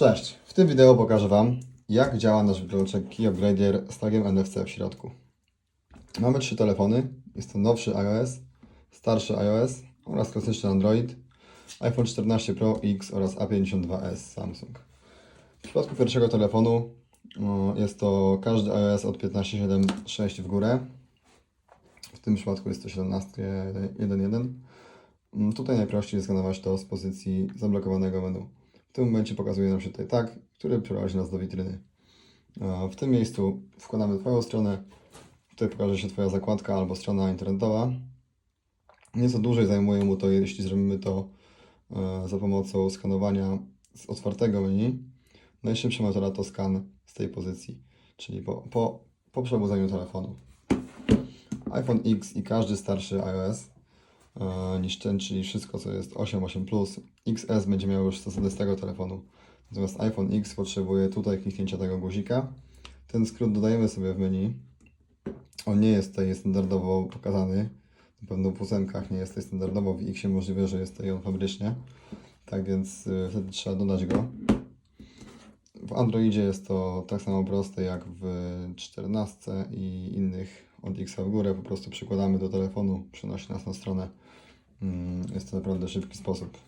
Cześć! W tym wideo pokażę Wam, jak działa nasz wyglądaczek Key Upgrader z tagiem NFC w środku. Mamy trzy telefony. Jest to nowszy iOS, starszy iOS oraz klasyczny Android, iPhone 14 Pro X oraz A52s Samsung. W przypadku pierwszego telefonu jest to każdy iOS od 15.7.6 w górę. W tym przypadku jest to 17.1.1. Mm, Tutaj najprościej jest skanować to z pozycji zablokowanego menu. W tym momencie pokazuje nam się tutaj tag, który przeprowadzi nas do witryny. W tym miejscu wkładamy Twoją stronę. Tutaj pokaże się Twoja zakładka albo strona internetowa. Nieco dłużej zajmuje mu to, jeśli zrobimy to e, za pomocą skanowania z otwartego menu. Najszybsza metoda to skan z tej pozycji, czyli po, po, po przebudzeniu telefonu. iPhone X i każdy starszy iOS niż ten, czyli wszystko co jest 8, 8 Plus. XS będzie miał już stosowny z tego telefonu. Natomiast iPhone X potrzebuje tutaj kliknięcia tego guzika. Ten skrót dodajemy sobie w menu. On nie jest tutaj standardowo pokazany. Na pewno w ósemkach nie jest tutaj standardowo. W X możliwe, że jest tutaj on fabrycznie. Tak więc y, wtedy trzeba dodać go. W Androidzie jest to tak samo proste jak w 14 i innych od X w górę. Po prostu przykładamy do telefonu, przenosi nas na stronę. Mm, Jest to naprawdę szybki sposób.